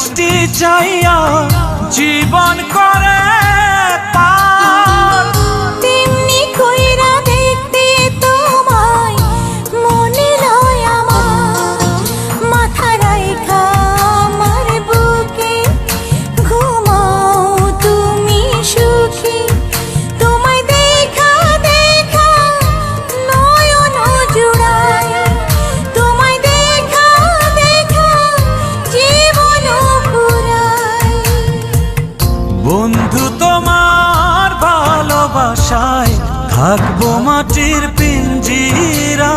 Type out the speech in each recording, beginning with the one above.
বৃষ্টি চাইয়া জীবন কর আশায় থাকব মাটির পিঞ্জিরা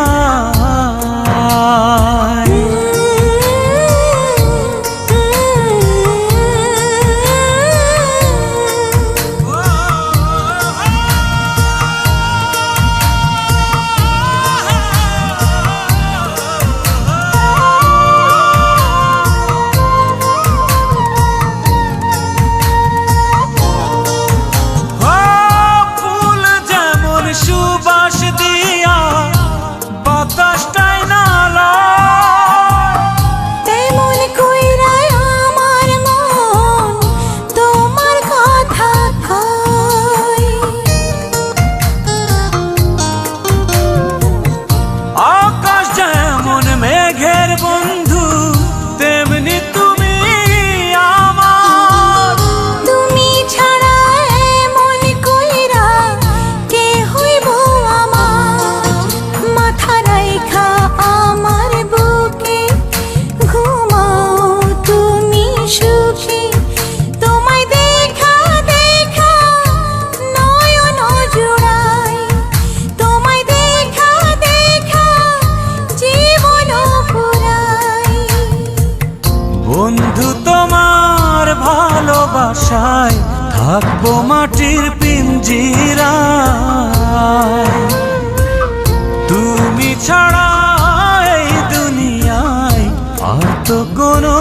থাকব মাটির পিঞ্জিরা। তুমি ছাড়া দুনিয়ায় আর তো কোনো